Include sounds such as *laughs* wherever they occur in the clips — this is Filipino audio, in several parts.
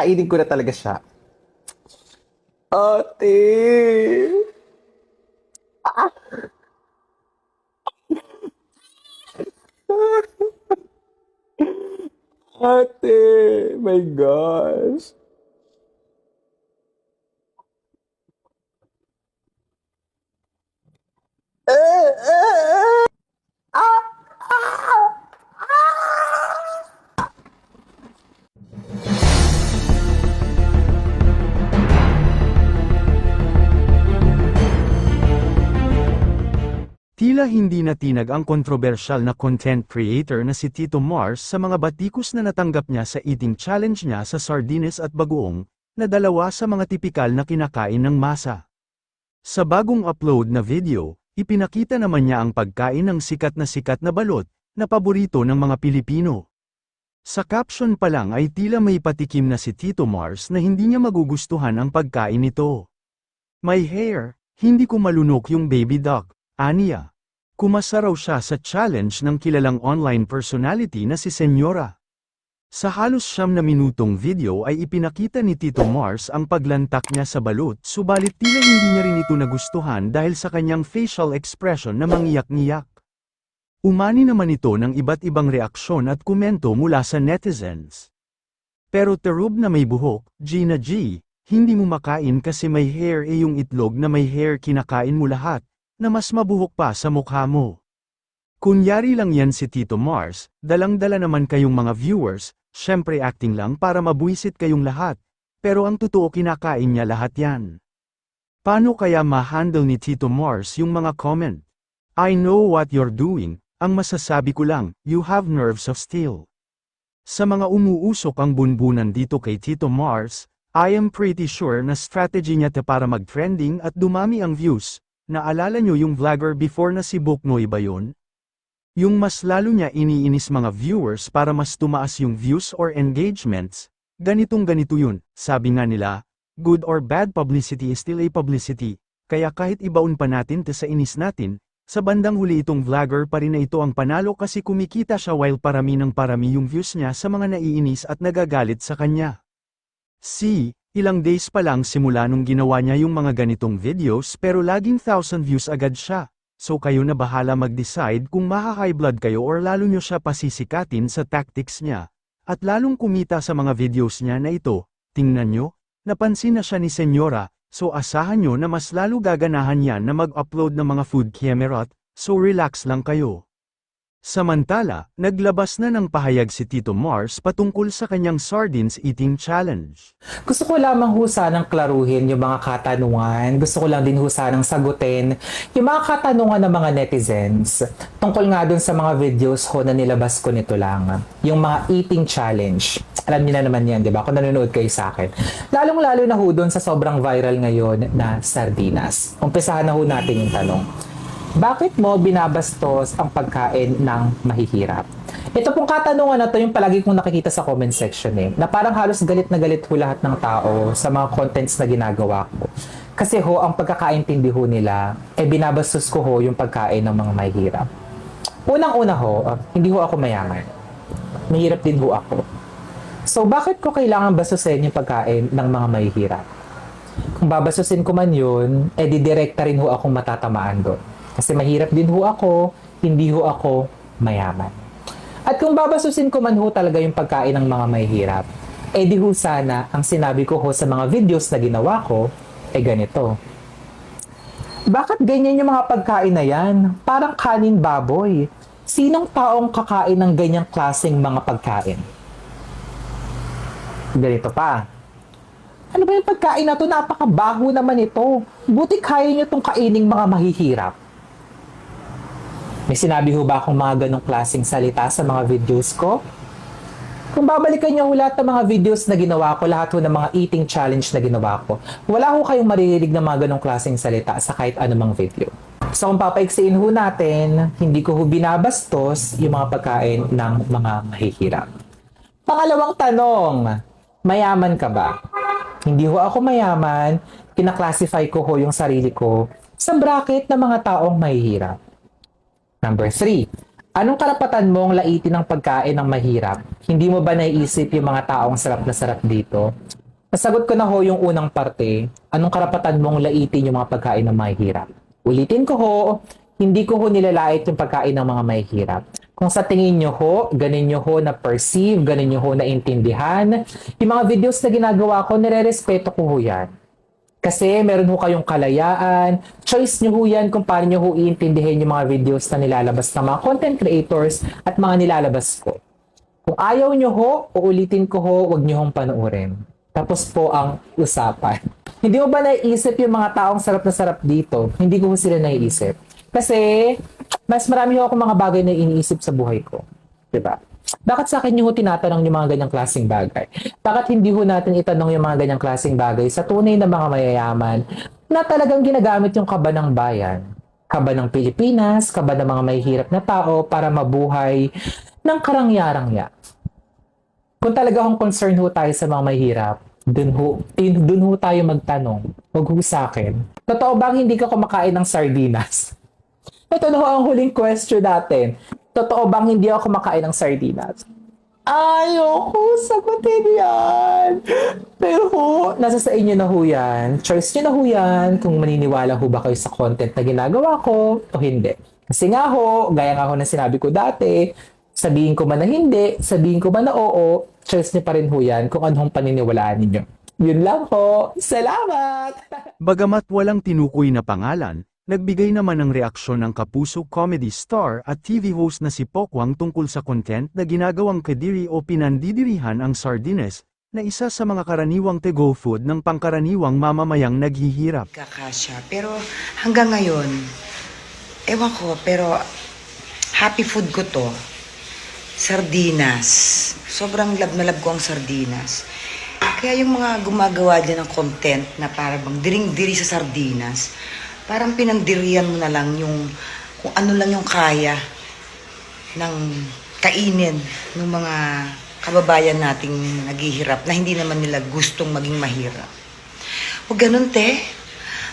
kakainin ko na talaga siya. Ate! Ah! Ate! My gosh! Eh, eh, eh. Tila hindi natinag ang kontrobersyal na content creator na si Tito Mars sa mga batikos na natanggap niya sa eating challenge niya sa sardines at bagoong, na dalawa sa mga tipikal na kinakain ng masa. Sa bagong upload na video, ipinakita naman niya ang pagkain ng sikat na sikat na balot, na paborito ng mga Pilipino. Sa caption pa lang ay tila may patikim na si Tito Mars na hindi niya magugustuhan ang pagkain nito. My hair, hindi ko malunok yung baby duck, aniya. Kumasa raw siya sa challenge ng kilalang online personality na si Senyora. Sa halos siyam na minutong video ay ipinakita ni Tito Mars ang paglantak niya sa balut subalit tila hindi niya rin ito nagustuhan dahil sa kanyang facial expression na mangiyak-ngiyak. Umani naman ito ng iba't ibang reaksyon at komento mula sa netizens. Pero terub na may buhok, Gina G, hindi mo makain kasi may hair e yung itlog na may hair kinakain mo lahat, na mas mabuhok pa sa mukha mo. Kunyari lang yan si Tito Mars, dalang-dala naman kayong mga viewers, syempre acting lang para mabuisit kayong lahat, pero ang totoo kinakain niya lahat yan. Paano kaya ma-handle ni Tito Mars yung mga comment? I know what you're doing, ang masasabi ko lang, you have nerves of steel. Sa mga umuusok ang bunbunan dito kay Tito Mars, I am pretty sure na strategy niya ta para mag-trending at dumami ang views. Naalala nyo yung vlogger before na si Boknoy ba yun? Yung mas lalo niya iniinis mga viewers para mas tumaas yung views or engagements, ganitong ganito yun, sabi nga nila, good or bad publicity is still a publicity, kaya kahit ibaon pa natin ta sa inis natin, sa bandang huli itong vlogger pa rin na ito ang panalo kasi kumikita siya while parami ng parami yung views niya sa mga naiinis at nagagalit sa kanya. See, ilang days pa lang simula nung ginawa niya yung mga ganitong videos pero laging thousand views agad siya. So kayo na bahala mag-decide kung maha-high blood kayo or lalo nyo siya pasisikatin sa tactics niya. At lalong kumita sa mga videos niya na ito, tingnan nyo, napansin na siya ni Senyora, so asahan nyo na mas lalo gaganahan yan na mag-upload ng mga food camera, so relax lang kayo. Samantala, naglabas na ng pahayag si Tito Mars patungkol sa kanyang sardines eating challenge. Gusto ko lamang ho klaruhin yung mga katanungan. Gusto ko lang din ho sagutin yung mga katanungan ng mga netizens. Tungkol nga dun sa mga videos ho na nilabas ko nito lang. Yung mga eating challenge. Alam niyo na naman yan, di ba? Kung nanonood kayo sa akin. Lalong-lalo na ho dun sa sobrang viral ngayon na sardinas. Umpisahan na ho natin yung tanong. Bakit mo binabastos ang pagkain ng mahihirap? Ito pong katanungan na to yung palagi kong nakikita sa comment section eh, na parang halos galit na galit ho lahat ng tao sa mga contents na ginagawa ko. Kasi ho, ang pagkakaintindi ho nila, eh binabastos ko ho yung pagkain ng mga mahihirap. Unang-una ho, ah, hindi ho ako mayaman. Mahirap din ho ako. So, bakit ko kailangan bastusin yung pagkain ng mga mahihirap? Kung babasusin ko man yun, eh didirekta rin ho akong matatamaan doon. Kasi mahirap din ho ako, hindi ho ako mayaman. At kung babasusin ko man ho talaga yung pagkain ng mga mahihirap, eh di ho sana ang sinabi ko ho sa mga videos na ginawa ko, eh ganito. Bakit ganyan yung mga pagkain na yan? Parang kanin baboy. Sinong taong kakain ng ganyang klaseng mga pagkain? Ganito pa. Ano ba yung pagkain na to? Napakabaho naman ito. Buti kaya nyo itong kaining mga mahihirap. May sinabi ho ba akong mga ganong klaseng salita sa mga videos ko? Kung babalikan niyo ho lahat ng mga videos na ginawa ko, lahat ho ng mga eating challenge na ginawa ko, wala ho kayong maririnig na mga ganong klaseng salita sa kahit anumang video. So kung papaiksiin ho natin, hindi ko ho binabastos yung mga pagkain ng mga mahihirap. Pangalawang tanong, mayaman ka ba? Hindi ho ako mayaman, kinaklasify ko ho yung sarili ko sa bracket ng mga taong mahihirap. Number three, Anong karapatan mong laitin ng pagkain ng mahirap? Hindi mo ba naiisip yung mga taong sarap na sarap dito? Nasagot ko na ho yung unang parte. Anong karapatan mong laitin yung mga pagkain ng mahirap? Ulitin ko ho, hindi ko ho nilalait yung pagkain ng mga mahihirap. Kung sa tingin nyo ho, ganin nyo ho na perceive, ganin nyo ho na intindihan, yung mga videos na ginagawa ko, nire-respeto ko ho yan. Kasi meron ho kayong kalayaan, choice nyo ho yan kung paano nyo ho iintindihin yung mga videos na nilalabas ng mga content creators at mga nilalabas ko. Kung ayaw nyo ho, uulitin ko ho, wag nyo hong panoorin. Tapos po ang usapan. *laughs* Hindi mo ba naiisip yung mga taong sarap na sarap dito? Hindi ko ho sila naiisip. Kasi, mas marami ho ako mga bagay na iniisip sa buhay ko. 'Di ba? Bakit sa akin ho tinatanong yung mga ganyang klaseng bagay? Bakit hindi ho natin itanong yung mga ganyang klaseng bagay sa tunay na mga mayayaman na talagang ginagamit yung kaba ng bayan? Kaba ng Pilipinas, kaba ng mga mahihirap na tao para mabuhay ng karangyarangya. Kung talaga akong concern ho tayo sa mga mahirap, dun ho, dun ho tayo magtanong. Huwag ho sa akin. Totoo bang hindi ka kumakain ng sardinas? *laughs* Ito na ho ang huling question natin. Totoo bang hindi ako kumakain ng sardinas? Ayoko sagutin yan. Pero nasa sa inyo na ho yan. Choice nyo na ho yan kung maniniwala ho ba kayo sa content na ginagawa ko o hindi. Kasi nga ho, gaya nga ho na sinabi ko dati, sabihin ko man na hindi, sabihin ko man na oo, choice nyo pa rin ho yan kung anong paniniwalaan ninyo. Yun lang ho. Salamat! *laughs* Bagamat walang tinukoy na pangalan, nagbigay naman ng reaksyon ng kapuso comedy star at TV host na si Pokwang tungkol sa content na ginagawang kadiri o pinandidirihan ang Sardines, na isa sa mga karaniwang to-go food ng pangkaraniwang mamamayang naghihirap. kakasya. Pero hanggang ngayon, ewan ko, pero happy food ko to. Sardinas. Sobrang love na love ko ang sardinas. Kaya yung mga gumagawa dyan ng content na para bang diring-diri sa sardinas, parang pinandirian mo na lang yung kung ano lang yung kaya ng kainin ng mga kababayan nating naghihirap na hindi naman nila gustong maging mahirap. O ganun, te.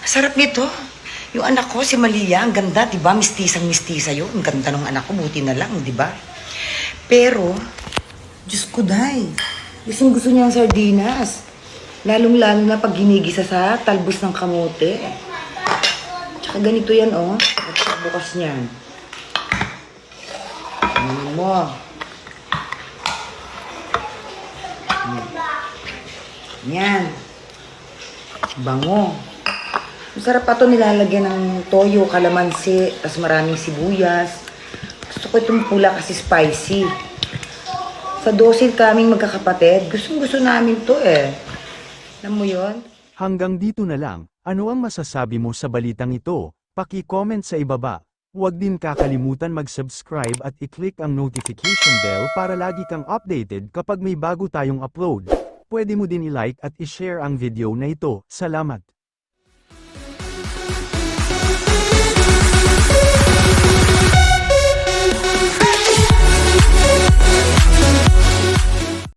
Sarap nito. Yung anak ko, si Malia, ang ganda, di ba? Mistisang-mistisa yun. Ang ganda ng anak ko, buti na lang, di ba? Pero, Diyos ko, day. Gustong gusto niya ang sardinas. Lalong-lalo na pag ginigisa sa talbos ng kamote. Ganito yan, oh. Bukas niyan. Ano mo? Yan. Bango. Masarap pa to nilalagyan ng toyo, kalamansi, tas maraming sibuyas. Gusto ko itong pula kasi spicy. Sa dosil kaming magkakapatid, gustong gusto namin to eh. Alam mo yon? Hanggang dito na lang, ano ang masasabi mo sa balitang ito? Paki-comment sa ibaba. Huwag din kakalimutan mag-subscribe at i-click ang notification bell para lagi kang updated kapag may bago tayong upload. Pwede mo din i-like at i-share ang video na ito. Salamat!